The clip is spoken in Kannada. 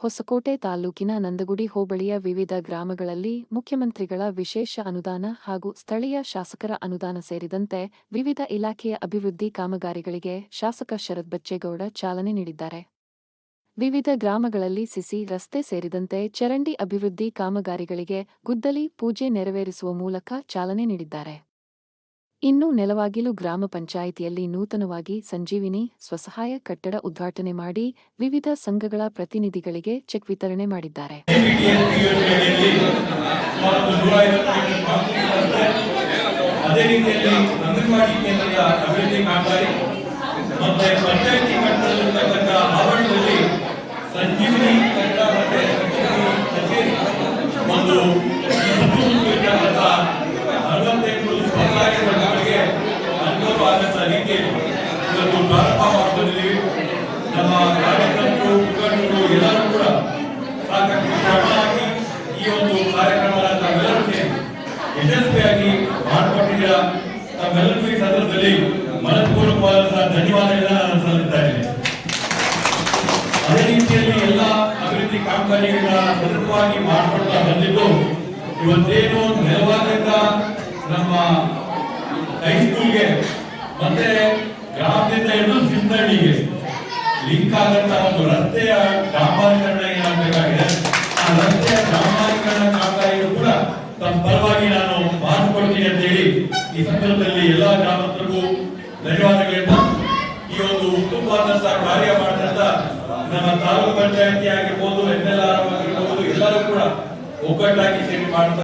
ಹೊಸಕೋಟೆ ತಾಲೂಕಿನ ನಂದಗುಡಿ ಹೋಬಳಿಯ ವಿವಿಧ ಗ್ರಾಮಗಳಲ್ಲಿ ಮುಖ್ಯಮಂತ್ರಿಗಳ ವಿಶೇಷ ಅನುದಾನ ಹಾಗೂ ಸ್ಥಳೀಯ ಶಾಸಕರ ಅನುದಾನ ಸೇರಿದಂತೆ ವಿವಿಧ ಇಲಾಖೆಯ ಅಭಿವೃದ್ಧಿ ಕಾಮಗಾರಿಗಳಿಗೆ ಶಾಸಕ ಶರತ್ ಬಚ್ಚೇಗೌಡ ಚಾಲನೆ ನೀಡಿದ್ದಾರೆ. ವಿವಿಧ ಗ್ರಾಮಗಳಲ್ಲಿ ಸಿಸಿ ರಸ್ತೆ ಸೇರಿದಂತೆ ಚರಂಡಿ ಅಭಿವೃದ್ಧಿ ಕಾಮಗಾರಿಗಳಿಗೆ ಗುದ್ದಲಿ ಪೂಜೆ ನೆರವೇರಿಸುವ ಮೂಲಕ ಚಾಲನೆ ನೀಡಿದ್ದಾರೆ. ಇನ್ನು ನೆಲವಾಗಿಲು ಗ್ರಾಮ ಪಂಚಾಯಿತಿಯಲ್ಲಿ ನೂತನವಾಗಿ ಸಂಜೀವಿನಿ ಸ್ವಸಹಾಯ ಕಟ್ಟಡ ಉದ್ಘಾಟನೆ ಮಾಡಿ ವಿವಿಧ ಸಂಘಗಳ ಪ್ರತಿನಿಧಿಗಳಿಗೆ ಚೆಕ್ ವಿತರಣೆ ಮಾಡಿದ್ದಾರೆ. ಅದೇ ರೀತಿಯಲ್ಲಿ ಅಂಗನವಾಡಿ ಕೇಂದ್ರದ ಅಭಿವೃದ್ಧಿ ಕಾಮಗಾರಿ ಮತ್ತೆ ಪಂಚಾಯತಿ ಕಟ್ಟಡದಲ್ಲಿರ್ತಕ್ಕಂಥ ಆವರಣದಲ್ಲಿ ಸಂಜೀವಿನಿ ಕಟ್ಟಡ ಮತ್ತೆ ಸಂಜೀವಿನಿ ಕಚೇರಿ ಒಂದು ಇರ್ತಕ್ಕಂಥ ಅರವತ್ತೆಂಟು ಸ್ವಸಹಾಯ ಸಂಘಗಳಿಗೆ ಅನುಕೂಲ ಆದಂಥ ರೀತಿಯಲ್ಲಿ ಇವತ್ತು ಪ್ರಾರಂಭ ನಮ್ಮ ಕಾರ್ಯಕರ್ತರು ಮುಖಂಡರು ಎಲ್ಲರೂ ಕೂಡ ಸಾಕಷ್ಟು ಶ್ರಮ ಈ ಒಂದು ಕಾರ್ಯಕ್ರಮದ ತಾವೆಲ್ಲರೂ ಸೇರಿ ಯಶಸ್ವಿಯಾಗಿ ಮಾಡಿಕೊಟ್ಟಿದ್ದೀರ ತಮ್ಮೆಲ್ಲರಿಗೂ ಈ ಸಂದರ್ಭದಲ್ಲಿ ಮನಪೂರ್ವಕವಾದ ಧನ್ಯವಾದಗಳನ್ನ ನಾನು ಸಲ್ಲಿಸ್ತಾ ಇದ್ದೀನಿ ಅದೇ ರೀತಿಯಲ್ಲಿ ಎಲ್ಲ ಅಭಿವೃದ್ಧಿ ಕಾಮಗಾರಿಗಳನ್ನ ಸತತವಾಗಿ ಮಾಡಿಕೊಡ್ತಾ ಬಂದಿದ್ದು ಇವತ್ತೇನು ನೆಲವಾದಂತ ನಮ್ಮ ಹೈಸ್ಕೂಲ್ಗೆ ಮತ್ತೆ ಗ್ರಾಮದಿಂದ ಹಿಡಿದು ಸಿಂಧಳ್ಳಿಗೆ ಲಿಂಕ್ ಆಗಂತ ಒಂದು ರಸ್ತೆಯ ಡಾಂಬರೀಕರಣ ಏನಾಗಬೇಕಾಗಿದೆ? ಆ ರಸ್ತೆಯ ಡಾಂಬರೀಕರಣ ಕಾಮಗಾರಿಗಳು ಕೂಡ ತಮ್ಮ ಪರವಾಗಿ ನಾನು ಮಾಡಿಕೊಡ್ತೀನಿ ಅಂತ ಹೇಳಿ ಈ ಸಂದರ್ಭದಲ್ಲಿ ಎಲ್ಲಾ ಗ್ರಾಮಸ್ಥರಿಗೂ ಧನ್ಯವಾದಗಳಿಂದ ಈ ಒಂದು ಉತ್ತಮವಾದಂತಹ ಕಾರ್ಯ ಮಾಡಿದಂತ ನಮ್ಮ ತಾಲೂಕು ಪಂಚಾಯತಿ ಆಗಿರ್ಬೋದು ಎಂ ಎಲ್ ಆಗಿರ್ಬೋದು, ಎಲ್ಲರೂ ಕೂಡ ಒಗ್ಗಟ್ಟಾಗಿ ಸೇರಿ ಮಾಡ್ತಾರೆ